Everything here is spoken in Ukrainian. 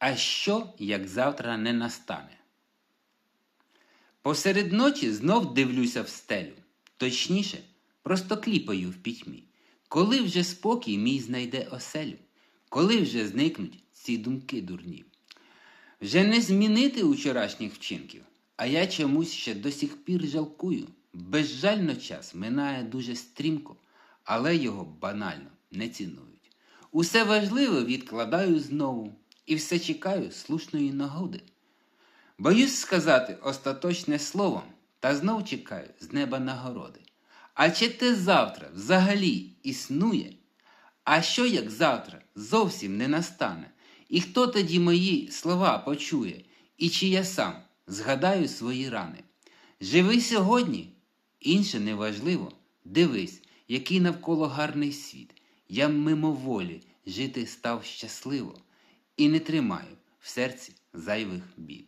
А що, як завтра не настане? Посеред ночі знов дивлюся в стелю, точніше, просто кліпаю в пітьмі. Коли вже спокій мій знайде оселю, коли вже зникнуть ці думки дурні. Вже не змінити учорашніх вчинків, а я чомусь ще до сих пір жалкую. Безжально час минає дуже стрімко, але його банально не цінують. Усе важливе відкладаю знову і все чекаю слушної нагоди. Боюсь сказати остаточне слово, та знов чекаю з неба нагороди. А чи те завтра взагалі існує? А що як завтра зовсім не настане? І хто тоді мої слова почує, і чи я сам згадаю свої рани? Живи сьогодні, інше неважливо. Дивись, який навколо гарний світ. Я мимоволі жити став щасливо і не тримаю в серці зайвих бід.